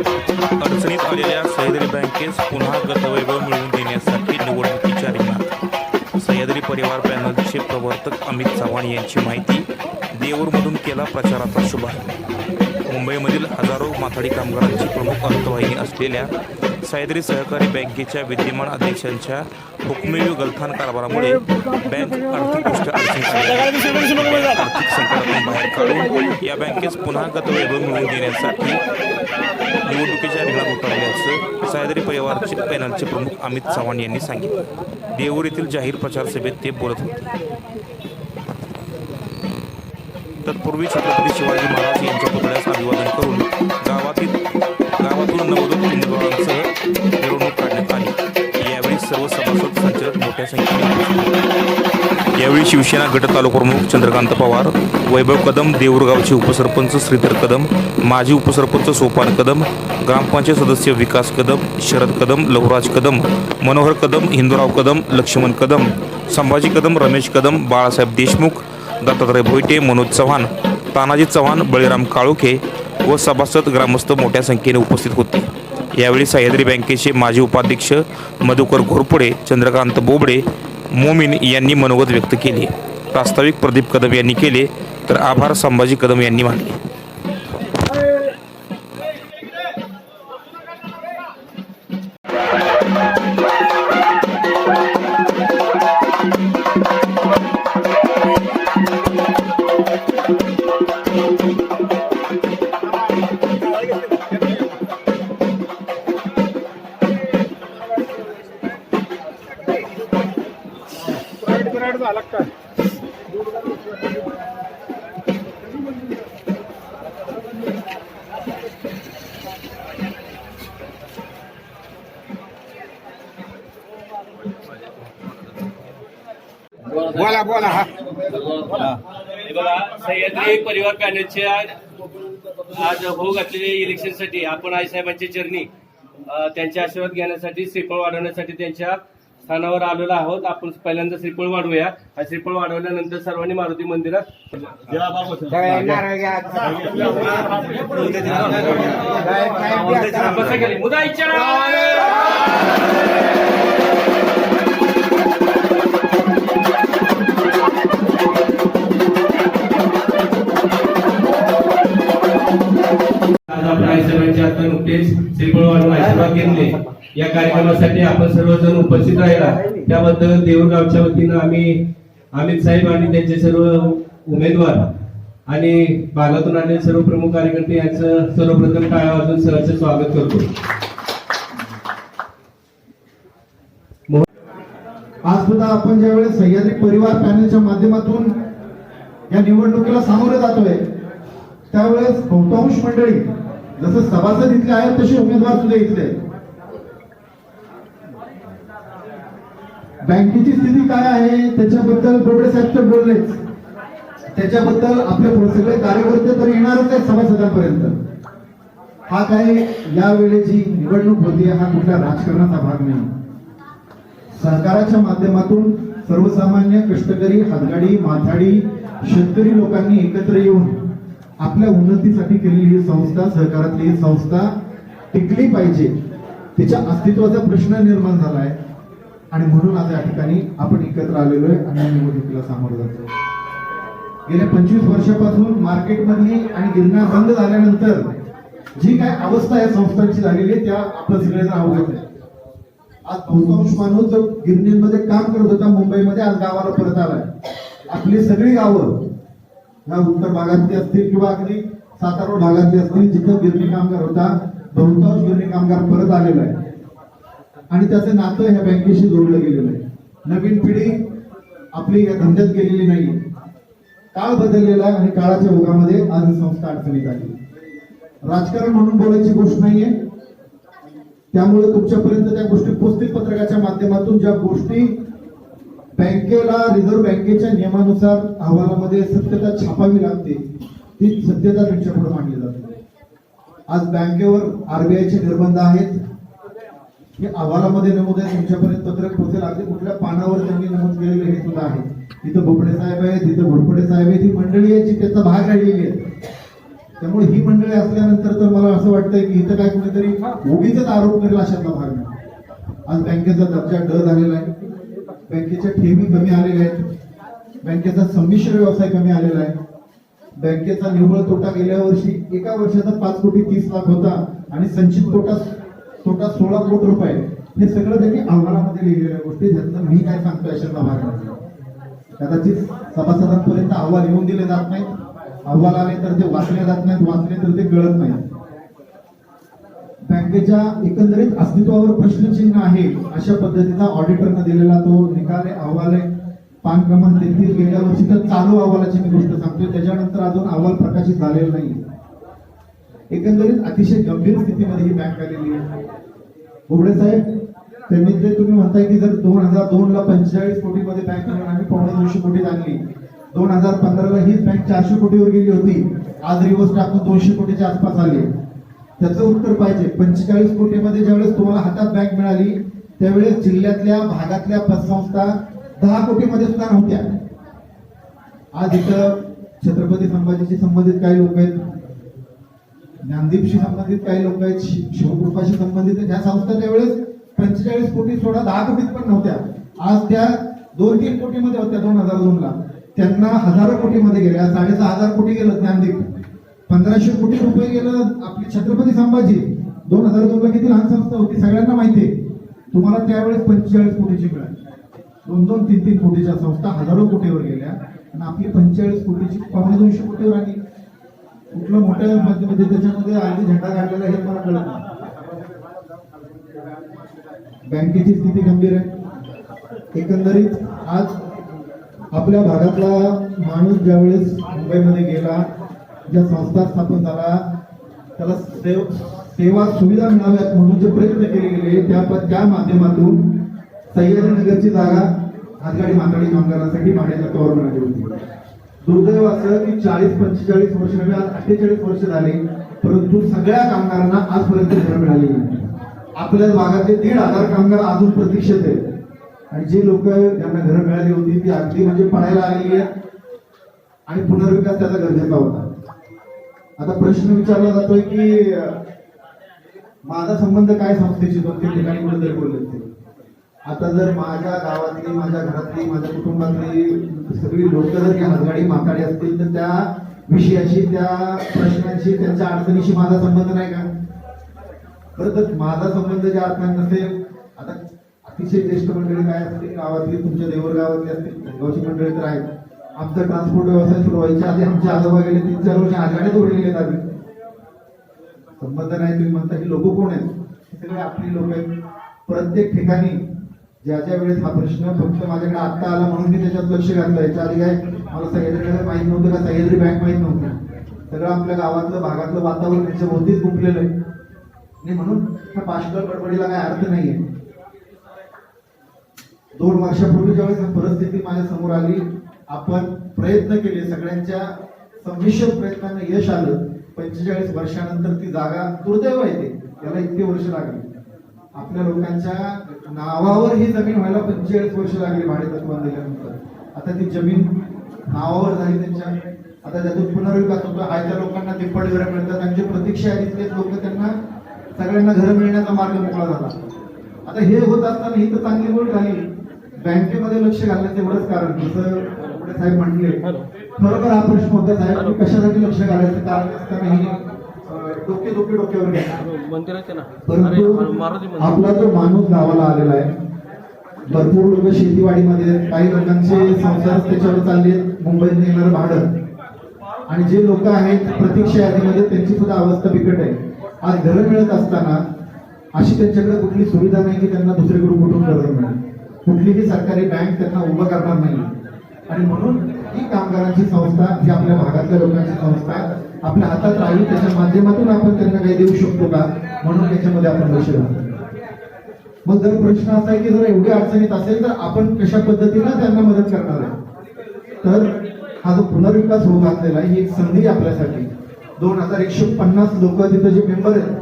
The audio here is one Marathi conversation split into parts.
अडचणीत आलेल्या सह्याद्री बँकेस पुन्हा गतवैभव मिळवून देण्यासाठी निवडणुकीच्या रिंगणात. सह्याद्री परिवार पॅनलचे प्रवर्तक अमित चव्हाण यांची माहिती देऊरमधून केला प्रचाराचा शुभारंभ. मुंबईमधील हजारो माथाडी कामगारांची प्रमुख अर्थवाहिनी असलेल्या सह्याद्री सहकारी बँकेच्या विद्यमान अध्यक्षांच्या हुकमेवी गलथान कारभारामुळे बँक आर्थिकदृष्ट्या आर्थिक संकटातून बाहेर काढून या बँकेस पुन्हा गतवैभव मिळवून देण्यासाठी निवडणुकीच्या रिंगणात उतरल्याचं सह्याद्री परिवारचे पॅनलचे प्रमुख अमित चव्हाण यांनी सांगितलं. देऊर येथील जाहीर प्रचार सभेत ते बोलत होते. तत्पूर्वी छत्रपती शिवाजी महाराज यांच्या पुतळ्यास अभिवादन करून गावातील गावातून नवोदित उमेदवारांसह मिरवणूक सर्व सभासद संचालक मोठ्या संख्येने यावेळी शिवसेना गट तालुकाप्रमुख चंद्रकांत पवार वैभव कदम देऊरगावचे उपसरपंच श्रीधर कदम माजी उपसरपंच सोपान कदम ग्रामपंचायत सदस्य विकास कदम शरद कदम लवराज कदम मनोहर कदम हिंदूराव कदम लक्ष्मण कदम संभाजी कदम रमेश कदम बाळासाहेब देशमुख दत्तात्रय भोईटे मनोज चव्हाण तानाजी चव्हाण बळीराम काळोखे व सभासद ग्रामस्थ मोठ्या संख्येने उपस्थित होते. यावेळी सह्याद्री बँकेचे माजी उपाध्यक्ष मधुकर घोरपुडे चंद्रकांत बोबडे मोमीन यांनी मनोगत व्यक्त केले. प्रास्ताविक प्रदीप कदम यांनी केले तर आभार संभाजी कदम यांनी मानले. बोला बोला हा. हे बघा सह्याद्री परिवार पॅनलचे आज आज होऊ घातलेले इलेक्शनसाठी आपण आई साहेबांच्या चरणी त्यांचे आशीर्वाद घेण्यासाठी श्रीफळ वाढवण्यासाठी त्यांच्या स्थानावर आलेलो आहोत. आपण पहिल्यांदा श्रीफळ वाढवूया. हा श्रीफळ वाढवल्यानंतर सर्वांनी मारुती मंदिरात सगळे नारळ वाढवून या कार्यक्रमासाठी आपण सर्वजण उपस्थित राहिला. त्याबद्दल देऊळगावच्या वतीनं आम्ही अमित साहेब आणि त्यांचे सर्व उमेदवार आणि भागातून आलेले सर्व प्रमुख कार्यकर्ते यांचं सर्वप्रथम टाळ्या वाजून सहर्ष स्वागत करतो. आज सुद्धा आपण ज्यावेळेस सह्याद्री परिवार पॅनलच्या माध्यमातून या निवडणुकीला सामोरे जातोय त्यावेळेस बहुतांश मंडळी जसं सभासद इथले आहेत तसे उमेदवार सुद्धा इथले आहेत. बँकेची स्थिती काय आहे? त्याच्याबद्दल बोबडे साहेब तर बोललेच. त्याच्याबद्दल आपले सगळे कार्यकर्ते तर येणारच आहेत सभासदांपर्यंत. हा काय यावेळी जी निवडणूक होती हा कुठल्या राजकारणाचा भाग नाही. सहकाराच्या माध्यमातून सर्वसामान्य कष्टकरी हातगाडी माथाडी शेतकरी लोकांनी एकत्र येऊन आपल्या उन्नतीसाठी केलेली ही संस्था सहकारातली ही संस्था टिकली पाहिजे. तिच्या अस्तित्वाचा प्रश्न निर्माण झालाय आणि म्हणून आज या ठिकाणी आपण एकत्र आलेलो आहे आणि निवडणुकीला सामोरं जातो गेल्या पंचवीस वर्षापासून मार्केटमधली आणि गिरण्या बंद झाल्यानंतर जी काय अवस्था या संस्थांची झालेली आहे त्या आपण सगळ्यांना अवगत आहे. आज बहुतांश माणूस जो गिरणीमध्ये काम करत होता मुंबईमध्ये आज गावाला परत आलाय. आपली सगळी गावं या उत्तर भागातली असतील किंवा अगदी सातारा भागातली असतील जिथं गिरणी कामगार होता बहुतांश गिरणी कामगार परत आलेला आहे आणि त्याचं नातं ह्या बँकेशी जोडलं गेलेलं आहे. नवीन पिढी आपली या धंद्यात गेलेली नाही काळ बदललेला आहे आणि काळाच्या ओघामध्ये आज ही संस्था अडचणीत आली. राजकारण म्हणून बोलायची गोष्ट नाहीये. त्यामुळे तुमच्यापर्यंत त्या गोष्टी पोस्टिंग पत्रकाच्या माध्यमातून ज्या गोष्टी बँकेला रिझर्व्ह बँकेच्या नियमानुसार अहवालामध्ये सत्यता छापावी लागते ती सत्यता त्यांच्यापुढे मांडली जाते. आज बँकेवर आरबीआयचे निर्बंध आहेत. की अहवालामध्ये नमूद आहे तुमच्यापर्यंत पत्रक पोहोचेल. अगदी कुठल्या पानावर त्यांनी नमूद केलेलं हे सुद्धा आहे. इथं भोपडे साहेब आहे तिथं घोडपडे साहेब आहे ती मंडळी आहे जी त्याचा भाग राहिलेली आहे त्यामुळे ही मंडळी असल्यानंतर तर मला असं वाटतंय की इथं काय कुणीतरी उगीच आरोप करेल अशातला भाग नाही. आज बँकेचा दर्जा ड झालेला आहे. बँकेच्या ठेवी कमी आलेल्या आहेत. बँकेचा संमिश्र व्यवसाय कमी आलेला आहे. बँकेचा निव्वळ तोटा गेल्या वर्षी एका वर्षाचा पाच कोटी तीस लाख होता आणि संचित तोटा तोटा सोळा कोटी रुपये. हे सगळं त्यांनी अहवालामध्ये लिहिलेल्या गोष्टी. ज्यांचं मी काय सांगतो अशातला भाग नाही. कदाचित सभासदांपर्यंत अहवाल येऊन दिले जात नाहीत. अहवाल आले तर ते वाचले जात नाहीत. वाचले तर ते कळत नाही. बँकेच्या एकंदरीत अस्तित्वावर प्रश्नचिन्ह आहे अशा पद्धतीचा ऑडिटरनं दिलेला तो निकाल आहे अहवाल आहे. पान क्रमांक तेहतीस गेल्या वर्षी तर चालू अहवालाची मी गोष्ट सांगतोय. त्याच्यानंतर अजून अहवाल प्रकाशित झालेला नाही. एकंदरीत अतिशय गंभीर स्थितीमध्ये ही बँक आलेली आहे. बोबडे साहेब त्यांनी ते तुम्ही म्हणताय की जर दोन हजार दोन ला पंचेचाळीस कोटी मध्ये बँक आम्ही पावणे दोनशे कोटी आणली दोन हजार पंधराला हीच बँक चारशे कोटीवर गेली होती. आज रिवर्स टाकून दोनशे कोटीच्या आसपास आली त्याचं उत्तर पाहिजे. पंचेचाळीस कोटीमध्ये ज्यावेळेस तुम्हाला हातात बँक मिळाली त्यावेळेस जिल्ह्यातल्या भागातल्या पतसंस्था दहा कोटीमध्ये सुद्धा नव्हत्या. आज इथं छत्रपती संभाजीशी संबंधित काही लोक आहेत. ज्ञानदीपशी संबंधित काही लोक आहेत शि- शिवकृपाशी संबंधित आहेत. ह्या संस्था त्यावेळेस पंचेचाळीस कोटी सोळा दहा कोटीत पण नव्हत्या. आज त्या दोन तीन कोटीमध्ये होत्या दोन हजार दोनला त्यांना हजारो कोटीमध्ये गेल्या साडेसहा हजार कोटी गेलं ज्ञानदीप. पंधराशे कोटी रुपये गेलं आपली छत्रपती संभाजी. दोन हजार दोनला किती लहान संस्था होती सगळ्यांना माहिती आहे. तुम्हाला त्यावेळेस पंचेचाळीस कोटीची मिळाली. दोन दोन तीन तीन कोटीच्या संस्था हजारो कोटीवर गेल्या. आणि आपली पंचेचाळीस कोटीची पावणे दोनशे कोटीवर आली. कुठलं मोठ्या म्हणजे, म्हणजे त्याच्यामध्ये आधी झेंडा काढलेला हे मला कळत नाही. बँकेची स्थिती गंभीर आहे. एकंदरीत आज आपल्या भागातला माणूस ज्यावेळेस मुंबईमध्ये गेला ज्या संस्था स्थापन झाला त्याला सेव सेवा सुविधा मिळाव्यात म्हणून जे प्रयत्न केले गेले त्या त्या माध्यमातून सह्याद्रीनगरची जागा हातगाडी माथाडी कामगारांसाठी भाड्याच्या तोवर मिळाली होती. दुर्दैव असं की चाळीस पंचेचाळीस वर्ष नव्हे आज अठ्ठेचाळीस वर्ष झाले परंतु सगळ्या कामगारांना आजपर्यंत घर मिळाली नाही. आपल्या भागातले दीड हजार कामगार अजून प्रतीक्षेत आहेत. आणि जे लोक ज्यांना घर मिळाली होती ती अगदी म्हणजे पडायला आलेली आहेत. आणि पुनर्विकास त्याचा गरजेचा होता. आता प्रश्न विचारला जातोय की माझा संबंध काय संस्थेशी दोन तीन ठिकाणी बोलले ते आता जर माझ्या गावातली माझ्या घरातली माझ्या कुटुंबातली सगळी लोक जर या हातगाडी माताडी असतील तर त्या विषयाशी त्या प्रश्नांशी त्यांच्या अडचणीशी माझा संबंध नाही का? खरं तर माझा संबंध ज्या अर्थाने नसेल आता अतिशय ज्येष्ठ मंडळी काय असतील गावातली तुमच्या देवर गावातली असतील गावची मंडळी तर आहेत. आमचा ट्रान्सपोर्ट व्यवसाय सुरू व्हायच्या आधी आमच्या आजोबा गेले तीन चार वर्ष आघाडीत उरलेले आहेत आम्ही. संबंध नाही तुम्ही म्हणता ही लोक कोण आहेत? सगळे आपली लोक आहेत. प्रत्येक ठिकाणी ज्या ज्या वेळेस हा प्रश्न फक्त माझ्याकडे आत्ता आला म्हणून मी त्याच्यात लक्ष घातलं याच्या आधी काय मला सह्याद्री माहीत नव्हतं का? सह्याद्री बँक माहीत नव्हती. सगळं आपल्या गावातलं भागातलं वातावरण त्याच्या भोवतीच गुंपलेलं आहे. आणि म्हणून ह्या पाष्कळ गडबडीला काय अर्थ नाहीये. दोन वर्षापूर्वी ज्यावेळेस ही परिस्थिती माझ्यासमोर आली आपण प्रयत्न केले सगळ्यांच्या संमिश्र प्रयत्नांना यश आलं. पंचेचाळीस वर्षानंतर ती जागा दुर्दैव येते याला त्याला इतके वर्ष लागली. आपल्या लोकांच्या नावावर ही जमीन व्हायला पंचेचाळीस वर्ष लागली भाडे तत्वान दिल्यानंतर. आता ती जमीन नावावर झाली त्यांच्या. आता त्यातून पुनर्विकास होतो. आहे त्या लोकांना तिप्पट घरं मिळतात. त्यांची प्रतीक्षा आहे तिथले लोक त्यांना सगळ्यांना घरं मिळण्याचा मार्ग मोकळा झाला. आता हे होत असताना ही तर चांगली गोष्ट झाली. बँकेमध्ये लक्ष घालण्याचं एवढंच कारण. जसं साहेब म्हटले खरोखर हा प्रश्न होता साहेब की कशासाठी लक्ष घालायचं? कारण असताना ही डोके डोके डोक्यावर घ्या. मंदिराचे ना. परंतु आपला जो माणूस गावाला आलेला आहे भरपूर लोक शेतीवाडीमध्ये. काही लोकांचे संसार त्याच्यावर चालले. मुंबईत येणारं भाडं. आणि जे लोक आहेत प्रतीक्षा यादीमध्ये त्यांची सुद्धा अवस्था बिकट आहे. आज घरं मिळत असताना अशी त्यांच्याकडे कुठली सुविधा नाही की त्यांना दुसरीकडून कुठून कर्ज मिळेल. कुठलीही सरकारी बँक त्यांना उभं करणार नाही. आणि म्हणून ही कामगारांची संस्था ही आपल्या भागातल्या लोकांची संस्था आपल्या हातात राहावी त्याच्या माध्यमातून आपण त्यांना काही देऊ शकतो का? म्हणून त्याच्यामध्ये आपण लक्ष घालतो मग जर प्रश्न असा आहे की जर एवढी अडचणीत असेल तर आपण कशा पद्धतीनं त्यांना मदत करणार आहे? तर हा जो पुनर्विकास होऊ घातलेला आहे ही एक संधी आहे आपल्यासाठी. दोन हजार एकशे पन्नास लोक तिथं जे मेंबर आहेत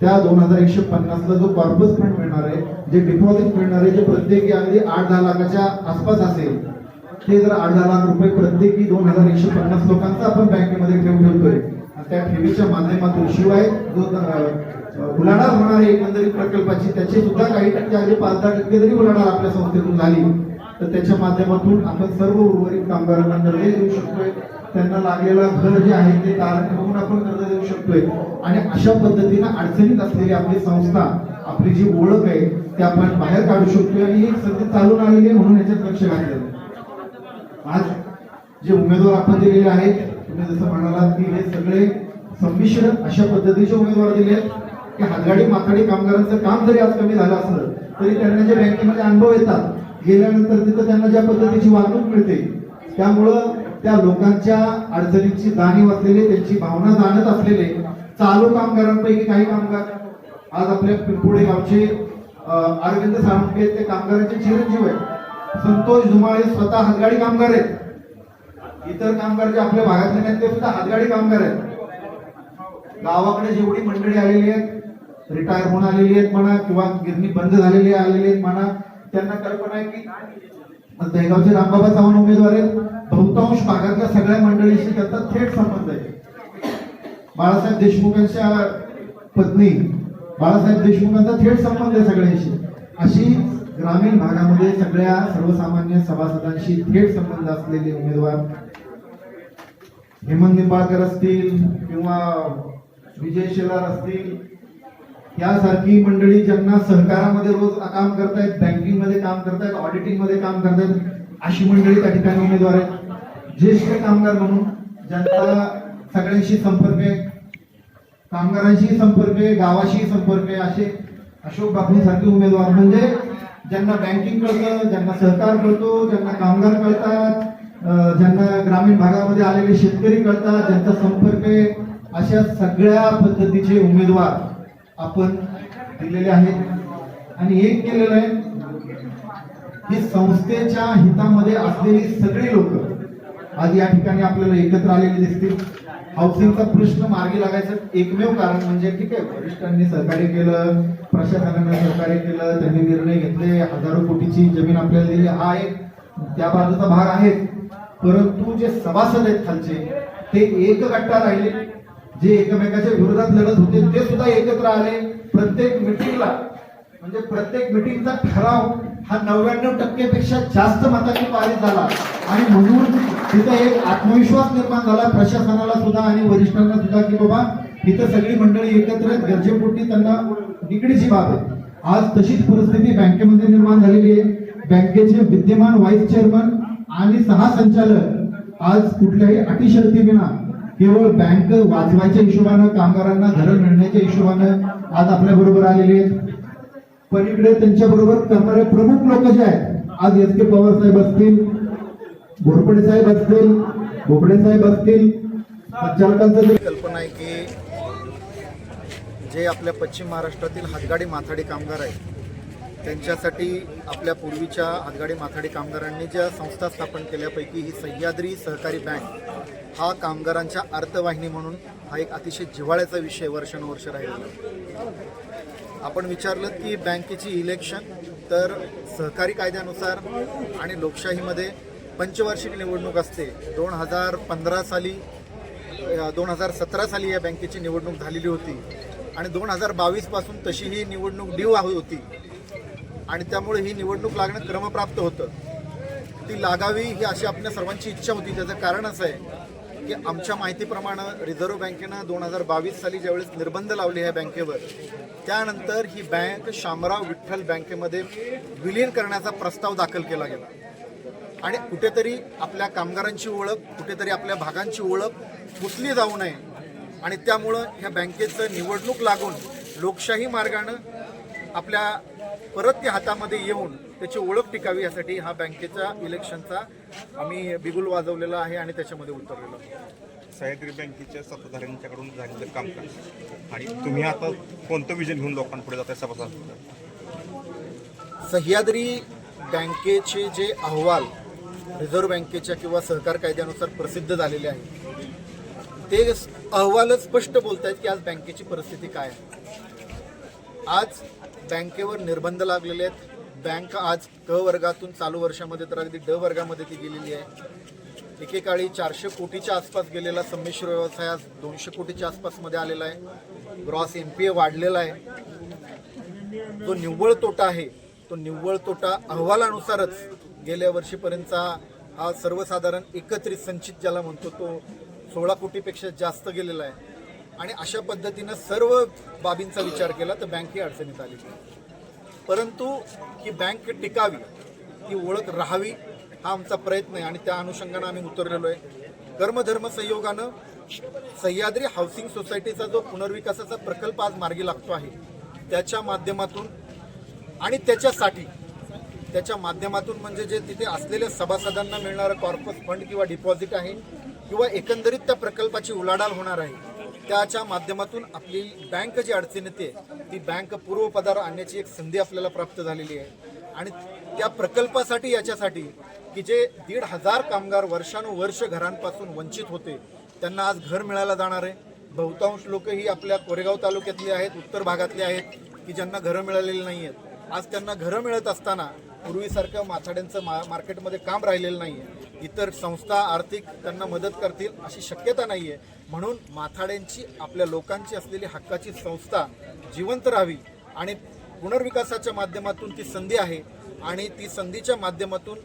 त्या दोन हजार एकशे पन्नासला जो कॉर्पस फंड मिळणार आहे जे डिपॉझिट मिळणार आहे जे प्रत्येकी अगदी आठ दहा लाखाच्या आसपास असेल हे जर अर्धा लाख रुपये प्रत्येकी दोन हजार एकशे पन्नास लोकांचा आपण बँकेमध्ये ठेव ठेवतोय. त्या ठेवीच्या माध्यमातून शिवाय जो अ, उलाढाल होणारी एकंदरीत प्रकल्पाची त्याचे सुद्धा काही टक्के आधी पाच दहा टक्के जरी उलाढाल आपल्या संस्थेतून झाली तर त्याच्या माध्यमातून आपण सर्व उर्वरित कामगारांना कर्ज देऊ शकतोय. त्यांना लागलेला घर जे आहे ते तारण ठेवून आपण कर्ज देऊ शकतोय. आणि अशा पद्धतीने अडचणीत असलेली आपली संस्था आपली जी ओळख आहे ते आपण बाहेर काढू शकतोय. आणि ही सध्या चालून आलेली आहे म्हणून याच्यात लक्ष घातलं. आज जे उमेदवार आपण दिलेले आहेत तुम्ही जसं म्हणालात की हे सगळे संमिश्र अशा पद्धतीचे उमेदवार दिले आहेत की हातगाडी माथाडी कामगारांचं काम जरी आज कमी झालं असलं तरी त्यांना जे बँकेमध्ये अनुभव येतात गेल्यानंतर तिथं त्यांना ज्या पद्धतीची वागणूक मिळते त्यामुळं त्या लोकांच्या अडचणींची जाणीव असलेले त्यांची भावना जाणत असलेले चालू कामगारांपैकी काही कामगार आज आपल्या पिंपुडे गावचे अरविंद साळुंके ते कामगारांचे चिरंजीव आहेत. संतोष धुमाळे स्वतः हातगाडी कामगार आहेत. इतर कामगार जे आपल्या भागातले नाहीत ते सुद्धा हातगाडी कामगार आहेत. गावाकडे जेवढी मंडळी आलेली आहेत रिटायर होऊन आलेली आहेत म्हणा किंवा गिरणी बंद झालेली आलेली आहेत म्हणा त्यांना कल्पना आहे की दहेगावचे रामबाबा चव्हाण उमेदवार आहेत. बहुतांश भागातल्या सगळ्या मंडळीशी त्यांचा थेट संबंध आहे. बाळासाहेब देशमुखांच्या पत्नी बाळासाहेब देशमुखांचा थेट संबंध आहे सगळ्यांशी. अशी ग्रामीण भागामध्ये सगळ्या सर्वसामान्य सभासदांशी थेट संबंध असलेले उमेदवार हेमंत निंबाळकर असतील किंवा विजय शेलार असतील यासारखी मंडळी ज्यांना सहकारामध्ये रोज काम करतायत बँकिंगमध्ये काम करतायत ऑडिटिंगमध्ये काम करतायत अशी मंडळी त्या ठिकाणी उमेदवार आहेत. ज्येष्ठ कामगार म्हणून ज्यांचा सगळ्यांशी संपर्क आहे कामगारांशी संपर्क आहे गावाशी संपर्क आहे असे अशोक बापणीसारखे उमेदवार. म्हणजे ज्यांना बँकिंग कळतं ज्यांना सहकार कळतो ज्यांना कामगार कळतात ज्यांना ग्रामीण भागामध्ये आलेले शेतकरी कळतात ज्यांचा संपर्क आहे अशा सगळ्या पद्धतीचे उमेदवार आपण दिलेले आहेत. आणि एक केलेलं आहे की संस्थेच्या हितामध्ये असलेली सगळी लोक आज या ठिकाणी आपल्याला एकत्र आलेले दिसतील. हाऊसिंगचा प्रश्न मार्गी लागायचं एकमेव कारण म्हणजे ठीक आहे वरिष्ठांनी सहकार्य केलं प्रशासनाने सहकार्य केलं त्यांनी निर्णय घेतले हजारो कोटीची जमीन आपल्याला दिली. हा एक त्या बाजूचा भाग आहे. परंतु जे सभासद आहेत खालचे ते एक गट्टा राहिले. जे एकमेकाच्या विरोधात लढत होते ते सुद्धा एकत्र आले. प्रत्येक मिटिंगला म्हणजे प्रत्येक मिटिंगचा ठराव हा नव्याण्णव टक्केपेक्षा जास्त मतांनी पारित झाला. आणि म्हणून तिथं एक आत्मविश्वास निर्माण झाला. प्रशासनाला सुद्धा आणि वरिष्ठांना सुद्धा की बाबा इथं सगळी मंडळी एकत्र आहेत. गरजेपोटी त्यांना निगडीची बाब आहे. आज तशीच परिस्थिती बँकेमध्ये निर्माण झालेली आहे. बँकेचे विद्यमान व्हाईस चेअरमन आणि सहा संचालक आज कुठल्याही अटी शर्ती विना केवळ बँक वाचवायच्या हिशोबानं कामगारांना घरं मिळण्याच्या हिशोबानं आज आपल्या बरोबर आलेले आहेत. पलीकडे त्यांच्या बरोबर करणारे प्रमुख लोक जे आहेत आज एस के पवार साहेब असतील घोरपडे साहेब असतील भोपडे साहेब असतील संचालकांचं कल्पना आहे की जे आपल्या पश्चिम महाराष्ट्रातील हातगाडी माथाडी कामगार आहेत त्यांच्यासाठी आपल्या पूर्वीच्या हातगाडी माथाडी कामगारांनी ज्या संस्था स्थापन केल्यापैकी ही सह्याद्री सहकारी बँक हा कामगारांच्या अर्थवाहिनी म्हणून हा एक अतिशय जिव्हाळ्याचा विषय वर्षानुवर्ष राहिलेला आपण विचारलं की बँकेची इलेक्शन तर सहकारी कायद्यानुसार आणि लोकशाहीमध्ये पंचवार्षिक निवडणूक असते. दोन हजार पंधरा साली दोन हजार सतरा साली या बँकेची निवडणूक झालेली होती. आणि दोन हजार बावीसपासून तशी ही निवडणूक ड्यू होती. आणि त्यामुळे ही निवडणूक लागणं क्रमप्राप्त होतं. ती लागावी ही अशी आपल्या सर्वांची इच्छा होती. त्याचं कारण असं आहे की आमच्या माहितीप्रमाणे रिझर्व्ह बँकेनं दोन हजार बावीस साली ज्यावेळेस निर्बंध लावले ह्या बँकेवर त्यानंतर ही बँक शामराव विठ्ठल बँकेमध्ये विलीन करण्याचा प्रस्ताव दाखल केला गेला. आणि कुठेतरी आपल्या कामगारांची ओळख कुठेतरी आपल्या भागांची ओळख पुसली जाऊ नये आणि त्यामुळं ह्या बँकेचं निवडणूक लागून लोकशाही मार्गानं आपल्या परत ती हातामध्ये येऊन त्याची ओळख टिकावी यासाठी हा बँकेच्या इलेक्शनचा आम्ही बिगुल वाजवलेला आहे आणि त्याच्यामध्ये उतरलेलो. सह्याद्री बँकेच्या सत्ताधाऱ्यांच्याकडून झालेलं कामकाज आणि तुम्ही आता कोणतं विजन घेऊन लोकांपुढे जाताय सभासद सह्याद्री बँकेचे जे अहवाल रिझर्व्ह बँकेच्या किंवा सहकार कायद्यानुसार प्रसिद्ध झालेले आहेत ते अहवालच स्पष्ट बोलत आहेत की आज बँकेची परिस्थिती काय आहे. आज बँकेवर निर्बंध लागलेले आहेत. बँक आज क वर्गातून चालू वर्षामध्ये तर अगदी ड वर्गामध्ये ती गेलेली आहे. एकेकाळी चारशे कोटीच्या आसपास गेलेला संमिश्र व्यवसाय आज दोनशे कोटीच्या आसपासमध्ये आलेला आहे. ग्रॉस एम पी ए वाढलेला आहे. जो निव्वळ तोटा आहे तो निव्वळ तोटा अहवालानुसारच गेल्या वर्षीपर्यंतचा हा सर्वसाधारण एकत्रित संचित ज्याला म्हणतो तो सोळा कोटीपेक्षा जास्त गेलेला आहे. आणि अशा पद्धतीनं सर्व बाबींचा विचार केला तर बँक ही अडचणीत आली. परंतु ही बँक टिकावी ती ओळख राहावी हा आमचा प्रयत्न आहे. आणि त्या अनुषंगानं आम्ही उतरलेलो आहे. कर्मधर्म संयोगानं सह्याद्री हाऊसिंग सोसायटीचा जो पुनर्विकासाचा प्रकल्प आज मार्गी लागतो आहे त्याच्या माध्यमातून आणि त्याच्यासाठी त्याच्या माध्यमातून म्हणजे जे तिथे असलेल्या सभासदांना मिळणारं कॉर्पस फंड किंवा डिपॉझिट आहे किंवा एकंदरीत त्या प्रकल्पाची उलाढाल होणार आहे त्याच्या माध्यमातून आपली बँक जी अडचणीत आहे ती बँक पूर्वपदार आणण्याची एक संधी आपल्याला प्राप्त झालेली आहे. आणि त्या प्रकल्पासाठी याच्यासाठी की जे दीड हजार कामगार वर्षानुवर्ष घरांपासून वंचित होते त्यांना आज घर मिळायला जाणार आहे. बहुतांश लोक ही आपल्या कोरेगाव तालुक्यातली आहेत उत्तर भागातली आहेत की ज्यांना घरं मिळालेली नाही आहेत आज त्यांना घरं मिळत असताना पूर्वीसारखं माथाड्यांचं मा मार्केटमध्ये काम राहिलेलं नाही आहे इतर संस्था आर्थिक त्यांना मदत करतील अशी शक्यता नाही आहे म्हणून माथाड्यांची आपल्या लोकांची असलेली हक्काची संस्था जिवंत राहावी आणि पुनर्विकासाच्या माध्यमातून ती संधी आहे आणि ती संधीच्या माध्यमातून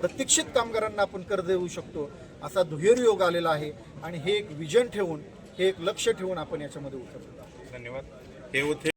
प्रतीक्षित कामगारांना आपण कर्ज देऊ शकतो असा दुहेरी योग आलेला आहे. आणि हे एक विजन ठेवून हे एक लक्ष ठेवून आपण याच्यामध्ये उतरतो धन्यवाद. हे होते